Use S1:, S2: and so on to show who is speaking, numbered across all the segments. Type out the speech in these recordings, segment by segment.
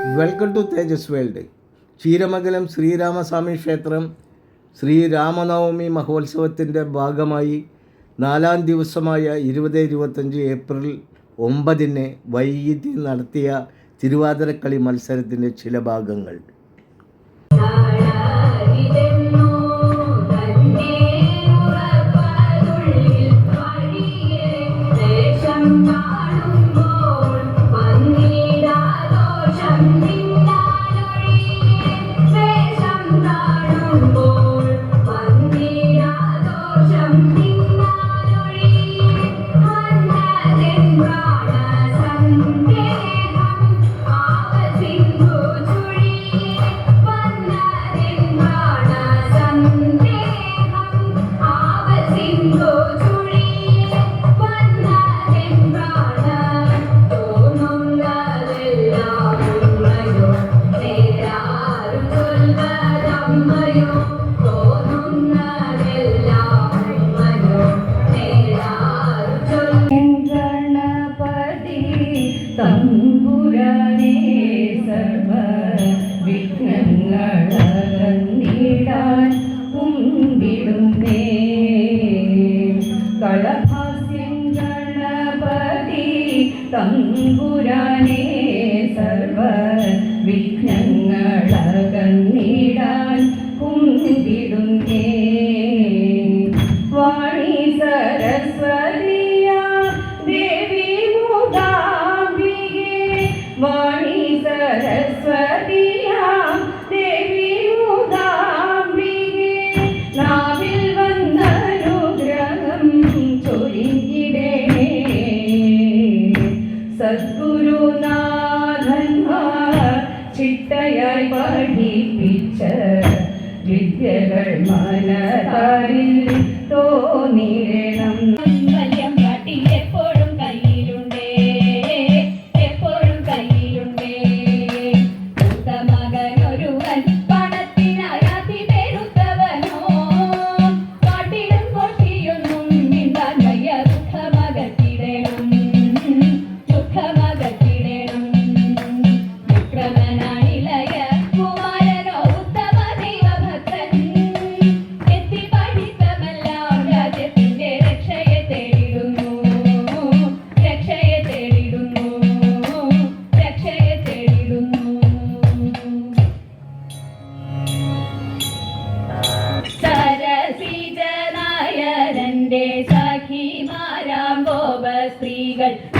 S1: Welcome to Tejas world Ksheeramangalam Sreeramaswamy ക്ഷേത്രം ശ്രീരാമനവമി മഹോത്സവത്തിന്റെ ഭാഗമായി നാലാം ദിവസമായ ഇരുപത് ഇരുപത്തഞ്ച് ഏപ്രിൽ ഒമ്പതിന് വൈകിട്ട് നടത്തിയ തിരുവാതിരക്കളി മത്സരത്തിന്റെ ചില ഭാഗങ്ങൾ.
S2: തമ്പുരാനേ 你 இல்லை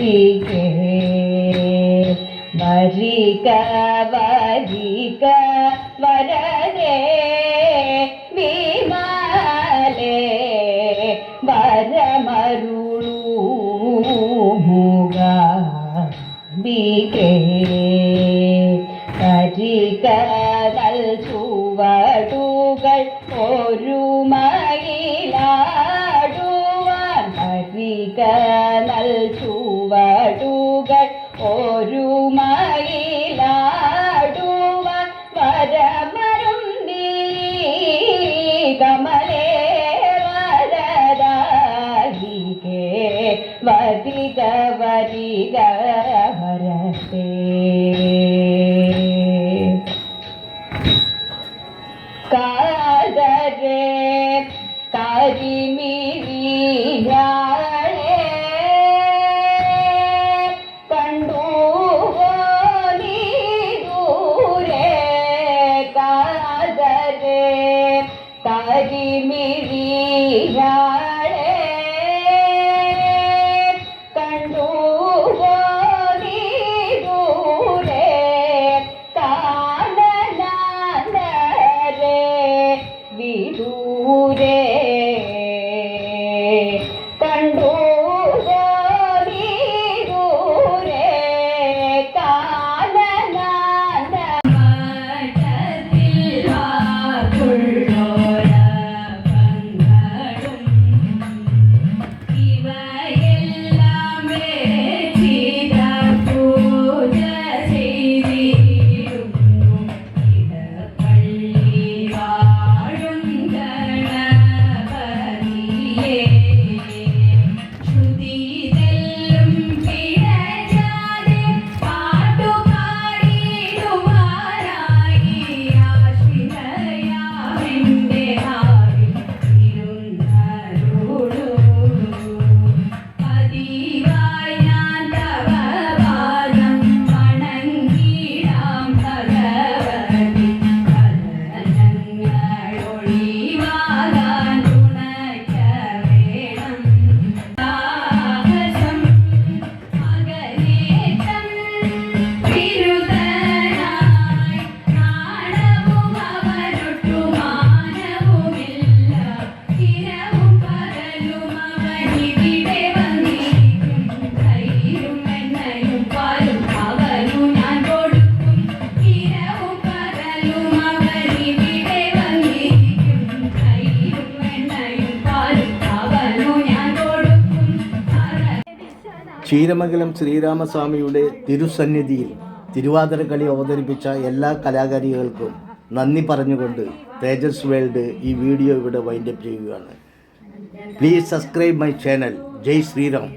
S2: വരികേ വരിക വരിക വരനേ വിമാലേ വരമരുളൂ
S1: മുഗ ബികേ பதிகவரிக வரசே காதரே கரிமிரியா கரிமிழியா
S3: ക്ഷീരമംഗലം ശ്രീരാമസ്വാമിയുടെ തിരുസന്നിധിയിൽ തിരുവാതിരക്കളി അവതരിപ്പിച്ച എല്ലാ കലാകാരികൾക്കും നന്ദി പറഞ്ഞുകൊണ്ട് തേജസ് വേൾഡ് ഈ വീഡിയോ ഇവിടെ വൈൻഡപ്പ് ചെയ്യുകയാണ്. Please subscribe my channel Jai Shri Ram.